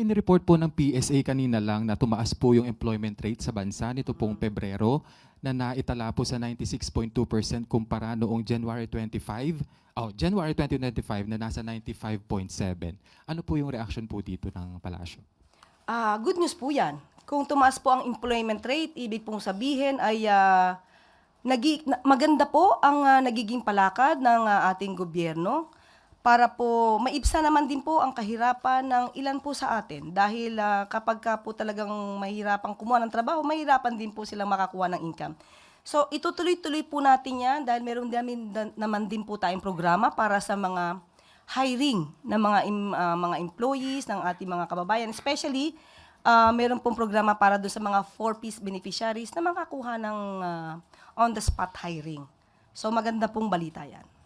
Ma'am, inireport po ng PSA kanina lang na tumaas po yung employment rate sa bansa nito pong Pebrero na naitala po sa 96.2% kumpara noong January 25, oh, January 2025 na nasa 95.7. Ano po yung reaction po dito ng palasyo? Ah, good news po 'yan. Kung tumaas po ang employment rate, ibig pong sabihin ay ah, nagi- na- maganda po ang ah, nagiging palakad ng ah, ating gobyerno para po maibsa naman din po ang kahirapan ng ilan po sa atin dahil ah, kapag ka po talagang mahirapang kumuha ng trabaho, mahirapan din po silang makakuha ng income. So itutuloy-tuloy po natin 'yan dahil meron din naman din po tayong programa para sa mga hiring ng mga ah, mga employees ng ating mga kababayan especially ah, meron pong programa para doon sa mga four-piece beneficiaries na makakuha ng ah, on-the-spot hiring. So maganda pong balita yan.